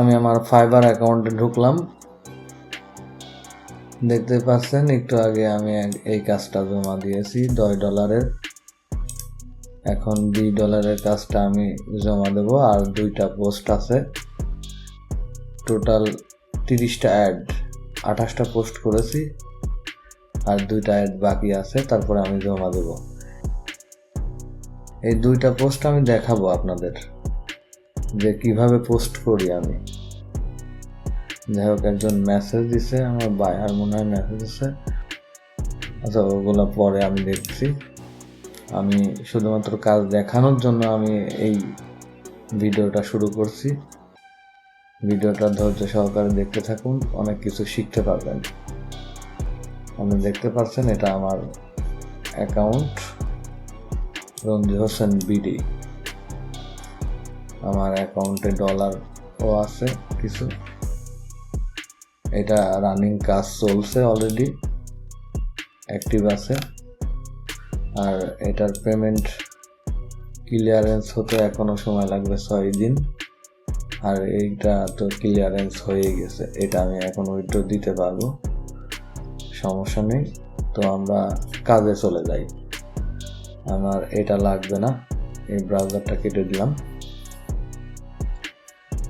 আমি আমার ফাইবার অ্যাকাউন্টে ঢুকলাম। দেখতে পাচ্ছেন, একটু আগে আমি এই কাজটা জমা দিয়েছি, দশ ডলারের এখন দুই ডলারের কাজটা আমি জমা দেব, আর দুইটা পোস্ট আছে। টোটাল তিরিশটা অ্যাড আঠাশটা পোস্ট করেছি, আর দুইটা অ্যাড বাকি আছে, তারপরে আমি জমা দেব। এই দুইটা পোস্ট আমি দেখাবো আপনাদের। যে কীভাবে পোস্ট করি আমি। যাই হোক একজন মেসেজ দিছে, আমার বায়ার মনে হয় মেসেজ দিছে। আচ্ছা ওগুলো পরে আমি দেখছি। আমি শুধুমাত্র কাজ দেখানোর জন্য আমি এই ভিডিওটা শুরু করছি। ভিডিওটা ধৈর্য সহকারে দেখতে থাকুন, অনেক কিছু শিখতে পারবেন। আপনি দেখতে পাচ্ছেন, এটা আমার অ্যাকাউন্ট রঞ্জি হোসেন বিডি। আমার অ্যাকাউন্টে ডলার ও আছে কিছু। এটা রানিং কাজ চলছে অলরেডি অ্যাক্টিভ আছে। আর এটার পেমেন্ট ক্লিয়ারেন্স হতে এখনও সময় লাগবে ছয় দিন। আর এইটা তো ক্লিয়ারেন্স হয়ে গেছে, এটা আমি এখন উইথড্র দিতে পারব। সমস্যা নেই, তো আমরা কাজে চলে যাই। আমার এটা লাগবে না, এই ব্রাউজারটা কেটে দিলাম।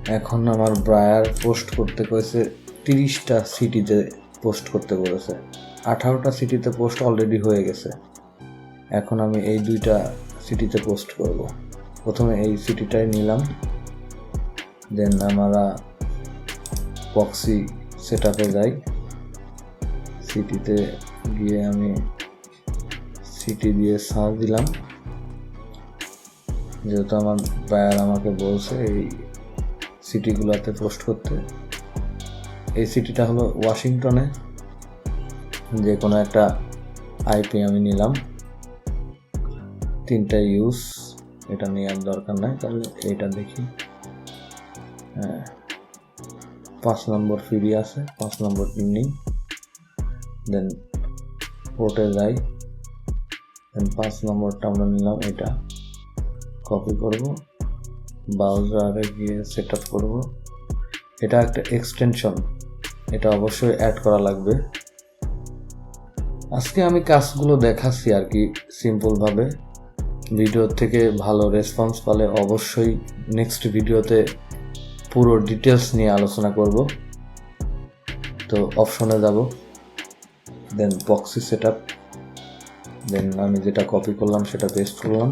এখন আমার ব্রায়ার পোস্ট করতে কয়েছে তিরিশটা সিটিতে পোস্ট করতে বলেছে আঠারোটা সিটিতে পোস্ট অলরেডি হয়ে গেছে। এখন আমি এই দুইটা সিটিতে পোস্ট করব। প্রথমে এই সিটিটাই নিলাম। দেন আমরা বক্সি সেট আপে যাই। সিটিতে গিয়ে আমি সিটি দিয়ে সার্চ দিলাম। যেহেতু আমার বায়ার আমাকে বলছে, এই সিটিগুলোতে পোস্ট করতে। এই সিটিটা হলো ওয়াশিংটনে, যে কোনো একটা আইপি আমি নিলাম। তিনটা ইউজ এটা নেওয়ার দরকার নাই, তাহলে এটা দেখি। হ্যাঁ পাঁচ নম্বর ফ্রি আছে, পাঁচ নম্বর নিই দেন পোর্টে যাই। দেন পাঁচ নম্বরটা আমরা নিলাম, এটা কপি করব। ব্রাউজারে গিয়ে সেট আপ করব। এটা একটা এক্সটেনশন এটা অবশ্যই অ্যাড করা লাগবে। আজকে আমি কাজগুলো দেখাচ্ছি আর কি সিম্পলভাবে ভিডিও থেকে ভালো রেসপন্স পালে অবশ্যই নেক্সট ভিডিওতে পুরো ডিটেলস নিয়ে আলোচনা করব। তো অপশনে যাব দেন বক্সি সেট আপ দেন আমি যেটা কপি করলাম সেটা পেস্ট করলাম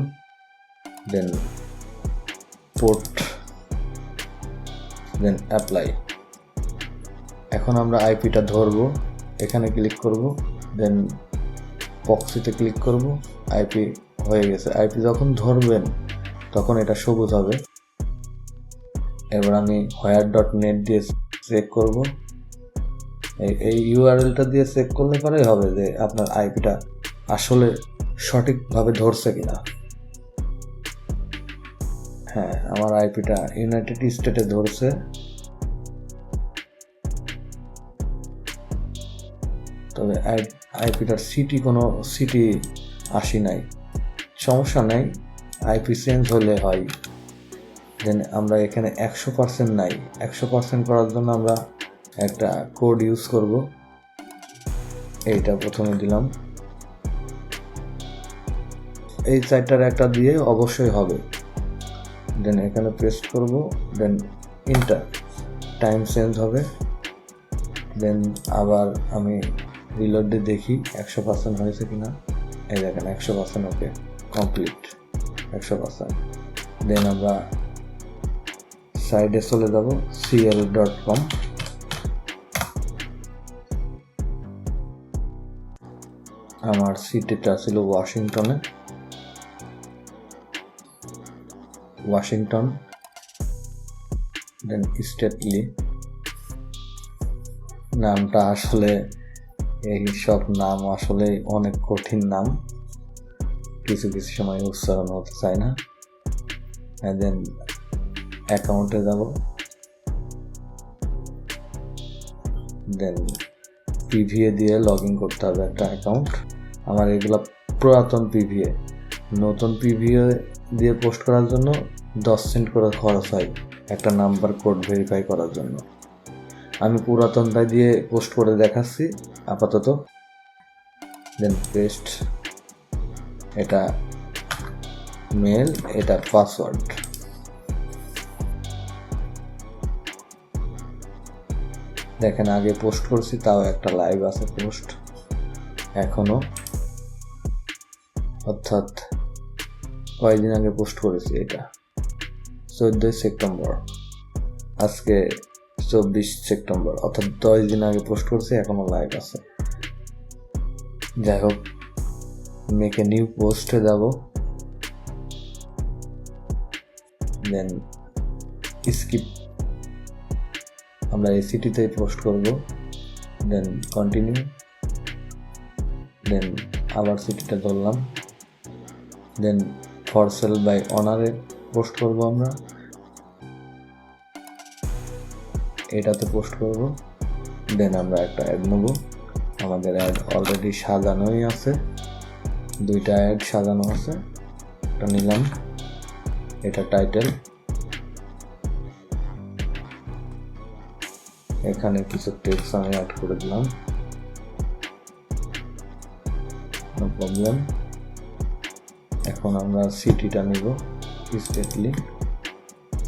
দেন পোর্ট দেন অ্যাপ্লাই এখন আমরা আইপিটা ধরবো, এখানে ক্লিক করব দেন বক্সিতে ক্লিক করব আইপি হয়ে গেছে। আইপি যখন ধরবেন, তখন এটা সবুজ হবে। এবার আমি হোয়ার ডট নেট দিয়ে চেক করব। এই- এই ইউআরএলটা দিয়ে চেক করলে পরেই হবে যে আপনার আইপিটা আসলে সঠিকভাবে ধরছে কিনা। হ্যাঁ আমার আইপিটা ইউনাইটেড স্টেটে ধরছে। তবে আইপিটার সিটি কোনো সিটি আসি নাই। সমস্যা নেই, আইপি চেঞ্জ হলে হয়। দেন আমরা এখানে একশো পার্সেন্ট নাই। একশো পার্সেন্ট করার জন্য আমরা একটা কোড ইউজ করব। এইটা প্রথমে দিলাম। এই সাইডটার একটা দিয়ে অবশ্যই হবে। দেন এখানে পেস্ট করব দেন ইন্টার টাইম চেঞ্জ হবে। দেন আবার আমি রিলোড দেখি, একশো পার্সেন্ট হয়েছে কিনা। এই দেখেন, একশো পার্সেন্ট ওকে কমপ্লিট একশো পার্সেন্ট দেন আমরা সাইডে চলে যাব সিএল ডট কম আমার সিটিটা ছিল ওয়াশিংটনে ওয়াশিংটন দেন স্টেটলি নামটা আসলে এই সব নাম আসলে অনেক কঠিন নাম। কিছু কিছু সময় উচ্চারণ হতে চায় না। দেন অ্যাকাউন্টে যাব। দেন পিভিএ দিয়ে লগ ইন করতে হবে একটা অ্যাকাউন্ট আমার এগুলো পুরাতন পিভিএ নতুন পিভিএ দিয়ে পোস্ট করার জন্য দশ সেন্ট করে খরচ হয় একটা নাম্বার কোড ভেরিফাই করার জন্য। আমি পুরাতনটা দিয়ে পোস্ট করে দেখাচ্ছি, আপাতত। দেন পেস্ট এটা মেল এটা পাসওয়ার্ড দেখেন, আগে পোস্ট করছি, তাও একটা লাইভ আছে পোস্ট এখনও অর্থাৎ কয়েকদিন আগে পোস্ট করেছি এটা। চোদ্দই সেপ্টেম্বর। আজকে চব্বিশ সেপ্টেম্বর, অর্থাৎ দশ দিন আগে পোস্ট করছি, এখনও লাইভ আছে। যাই হোক মেকে নিউ পোস্টে যাব। দেন স্কিপ আমরা এই পোস্ট করব। দেন কন্টিনিউ দেন আবার সিটিটা ধরলাম। দেন ফর সেল বাই অনারে পোস্ট করব আমরা। এটাতে পোস্ট করব। দেন আমরা একটা অ্যাড নেব। আমাদের অ্যাড অলরেডি সাজানোই আছে। দুইটা অ্যাড সাজানো আছে। একটা নিলাম। এটা টাইটেল। এখানে কিছু টেক্সট আমি অ্যাড করে দিলাম। প্রবলেম। এখন আমরা সিটিটা নিব স্টেটলি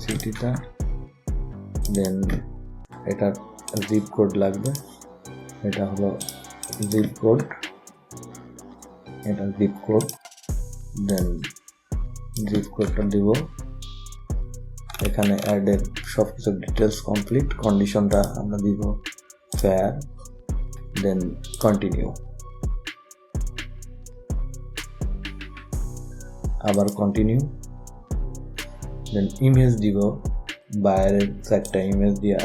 সিটিটা দেন এটা জিপ কোড লাগবে। এটা হলো জিপ কোড এটা জিপ কোড দেন জিপ কোডটা দিব। এখানে অ্যাডের সব কিছু ডিটেলস কমপ্লিট কন্ডিশনটা আমরা দিব ফেয়ার দেন কন্টিনিউ আবার কন্টিনিউ দেন ইমেজ দিব, বাইরের চারটা ইমেজ দিয়া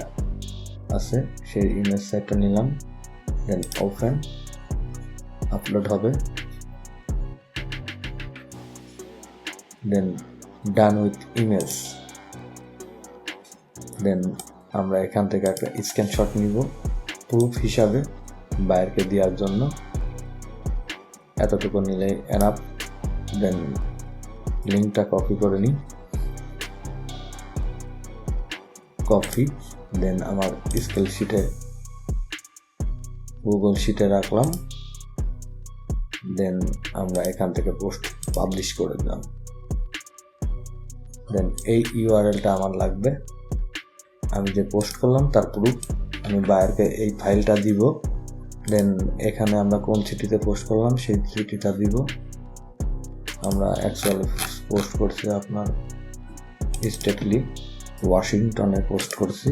আছে, সেই ইমেজ সেটটা নিলাম দেন ওপেন আপলোড হবে। দেন ডান উইথ ইমেজ দেন আমরা এখান থেকে একটা স্ক্রিনশট নিব প্রুফ হিসাবে বাইরকে দেওয়ার জন্য। এতটুকু নিলে এনাফ দেন লিঙ্কটা কপি করে নিই। কপি দেন আমার স্কেল শিটে, গুগল শিটে রাখলাম। দেন আমরা এখান থেকে পোস্ট পাবলিশ করে দিলাম। দেন এই ইউআরএলটা আমার লাগবে। আমি যে পোস্ট করলাম তার প্রুফ আমি বায়ারকে এই ফাইলটা দিব। দেন এখানে আমরা কোন সিটিতে পোস্ট করলাম সেই সিটিটা দিব। আমরা অ্যাকচুয়ালি পোস্ট করছি আপনার স্টেটলি, ওয়াশিংটনে পোস্ট করছি।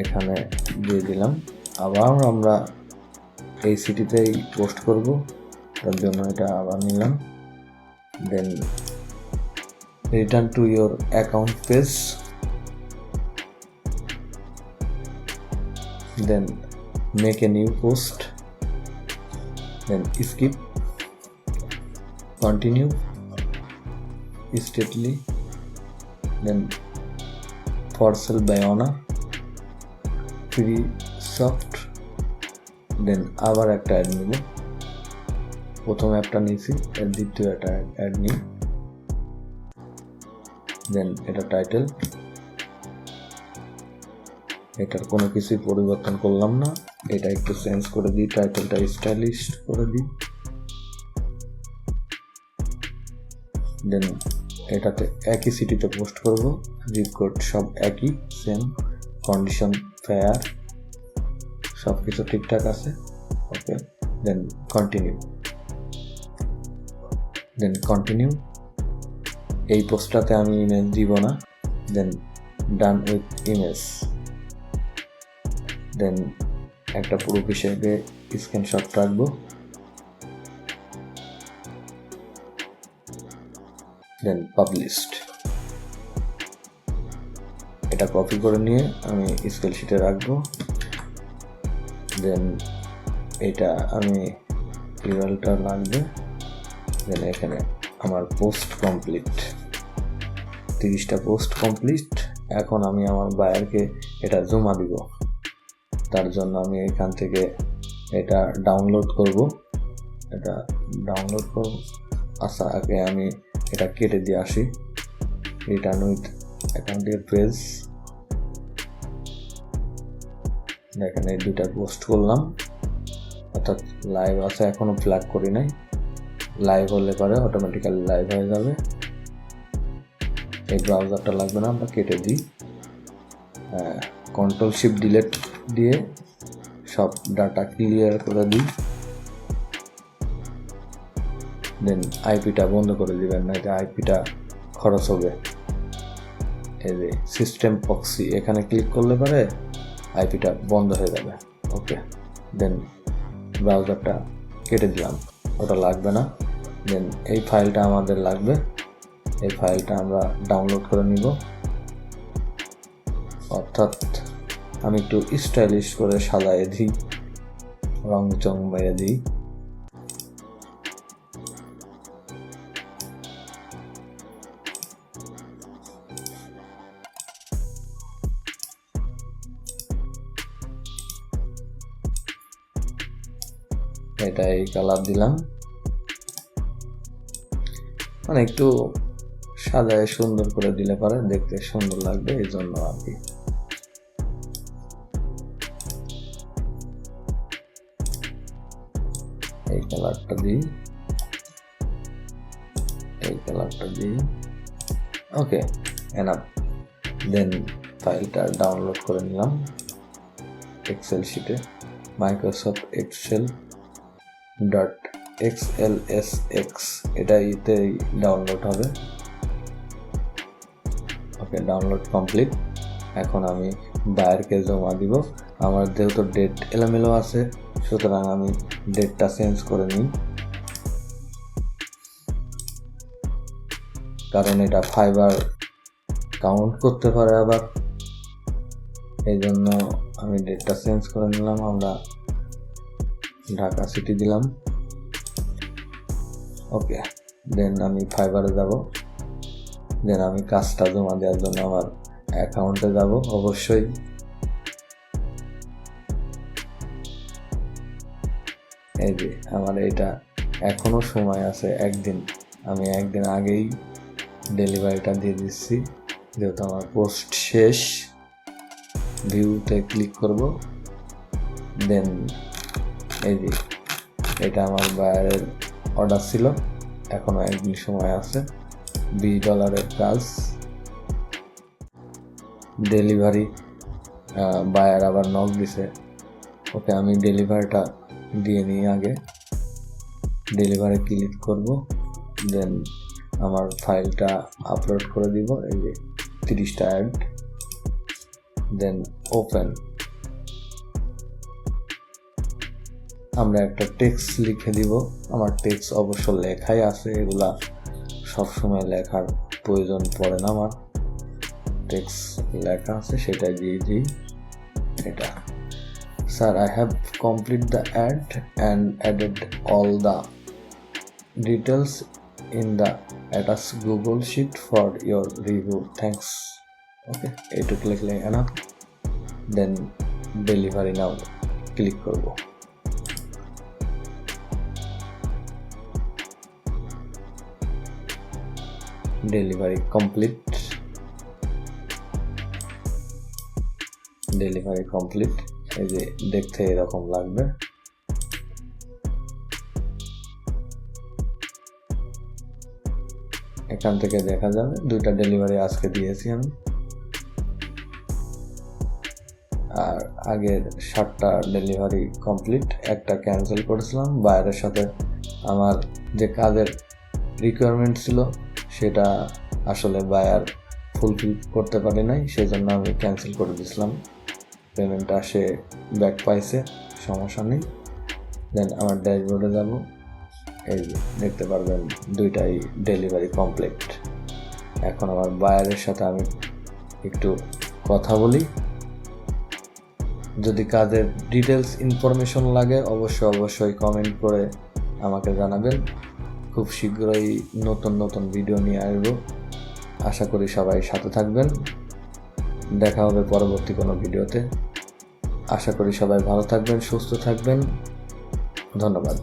এখানে দিয়ে দিলাম। আবার আমরা এই সিটিতেই পোস্ট করব, তার জন্য এটা আবার নিলাম। Then return to your account page then make a new post then skip continue then for sale by honor soft then আবার একটা অ্যাড নিব। প্রথম অ্যাপটা নিয়েছি এর দ্বিতীয় একটা অ্যাড নিই। দেন এটা টাইটেল এটার কোনো কিছুই পরিবর্তন করলাম না। এটা একটু চেঞ্জ করে দিই টাইটেলটা স্টাইলিশ করে দিই। দেন এটাতে একই সিটিতে পোস্ট করব জিপ কোড সব একই সেম কন্ডিশন ফেয়ার সব কিছু ঠিকঠাক আছে ওকে দেন কন্টিনিউ দেন কন্টিনিউ এই পোস্টটাতে আমি ইমেজ দিব না দেন ডান উইথ ইমেজ দেন একটা প্রুফ হিসেবে স্ক্রিনশট রাখব দেন পাবলিশড এটা কপি করে নিয়ে আমি স্কেল শিটে রাখব। দেন এটা আমি ইউরালটা লাগবে। দেন এখানে আমার পোস্ট কমপ্লিট তিরিশটা পোস্ট কমপ্লিট এখন আমি আমার বায়ারকে এটা জমা দিব। তার জন্য আমি এখান থেকে এটা ডাউনলোড করব। এটা ডাউনলোড করব। আচ্ছা আগে আমি এটা কেটে দিয়ে আসি। রিটার্ন উইথ অ্যাকাউন্টের পেজ এই দুইটা পোস্ট করলাম। অর্থাৎ লাইভ আছে, এখনও ফ্ল্যাগ করি নাই। লাইভ হলে পরে অটোমেটিক্যালি লাইভ হয়ে যাবে। এই ব্রাউজারটা লাগবে না, আমরা কেটে দিই। কন্ট্রোল শিফট ডিলেট দিয়ে সব ডাটা ক্লিয়ার করে দিই। দেন আইপিটা বন্ধ করে দিবেন না যে আইপিটা খরচ হবে। এই যে সিস্টেম পক্সি এখানে ক্লিক করলে পরে আইপিটা বন্ধ হয়ে যাবে। ওকে দেন ব্রাউজারটা কেটে দিলাম। ওটা লাগবে না। দেন এই ফাইলটা আমাদের লাগবে। এই ফাইলটা আমরা ডাউনলোড করে নিব। অর্থাৎ আমি একটু স্টাইলিশ করে সাজায় দিই রং চং মেরে দিই। কালার দিলাম। মানে একটু সাজায় সুন্দর করে দিলে পারে, দেখতে সুন্দর লাগবে, এই জন্য আর কি। এই কালারটা দিই। এই কালারটা দিই। ওকে এনাফ দেন ফাইলটা ডাউনলোড করে নিলাম এক্সেল শিটে Microsoft excel dot X L S X এটা ইতেই ডাউনলোড হবে। ওকে ডাউনলোড কমপ্লিট এখন আমি বায়ারকে জমা দিব। আমার যেহেতু ডেট এলোমেলো আছে, সুতরাং আমি ডেটটা চেঞ্জ করে নিই। কারণ এটা ফাইবার কাউন্ট করতে পারে আবার। এই জন্য আমি ডেটটা চেঞ্জ করে নিলাম। আমরা ঢাকা সিটি দিলাম। ওকে দেন আমি ফাইবারে যাব। দেন আমি কাজটা জমা দেওয়ার জন্য আমার অ্যাকাউন্টে যাব, অবশ্যই। এই যে, আমার এটা এখনও সময় আছে, একদিন। আমি একদিন আগেই ডেলিভারিটা দিয়ে দিচ্ছি। যেহেতু আমার পোস্ট শেষ ভিউতে ক্লিক করব। দেন এই যে, এটা আমার বায়ারের অর্ডার ছিল। এখনও একদিন সময় আছে। বিশ ডলারের কাজ। ডেলিভারি বায়ার আবার নক দিছে। ওকে আমি ডেলিভারিটা দিয়ে নিই আগে। ডেলিভারি ক্লিক করব। দেন আমার ফাইলটা আপলোড করে দিব। এই যে, তিরিশটা অ্যাড দেন ওপেন আমরা একটা টেক্সট লিখে দিব। আমার টেক্সট অবশ্য লেখাই আছে, এগুলা সবসময় লেখার প্রয়োজন পড়ে না আমার। টেক্সট লেখা আছে সেটা দিয়ে দিই। এটা। Sir I have complete the add and added all the details in the attached Google sheet for your review thanks okay এইটুকু লিখলে না দেন ডেলিভারি নাও ক্লিক করব। ডেলিভারি কমপ্লিট ডেলিভারি কমপ্লিট এই যে দেখতে এরকম লাগবে। এখান থেকে দেখা যাবে। দুইটা ডেলিভারি আজকে দিয়েছি আমি। আর আগের সাতটা ডেলিভারি কমপ্লিট একটা ক্যান্সেল করেছিলাম। বাইরের সাথে আমার যে কাজের রিকোয়ারমেন্ট ছিল সেটা আসলে বায়ার ফুলফিল করতে পারি নাই সেই জন্য আমি ক্যান্সেল করে দিয়েছিলাম। পেমেন্টটা সে ব্যাক পাইছে, সমস্যা নেই। দেন আমার ড্যাশবোর্ডে যাব, এই দেখতে পারবেন দুইটাই ডেলিভারি কমপ্লিট এখন আমার বায়ারের সাথে আমি একটু কথা বলি। যদি কাজের ডিটেলস ইনফরমেশন লাগে, অবশ্যই অবশ্যই কমেন্ট করে আমাকে জানাবেন। খুব শীঘ্রই নতুন নতুন ভিডিও নিয়ে আসব। আশা করি সবাই সাথে থাকবেন। দেখা হবে পরবর্তী কোনো ভিডিওতে। আশা করি সবাই ভালো থাকবেন, সুস্থ থাকবেন। ধন্যবাদ।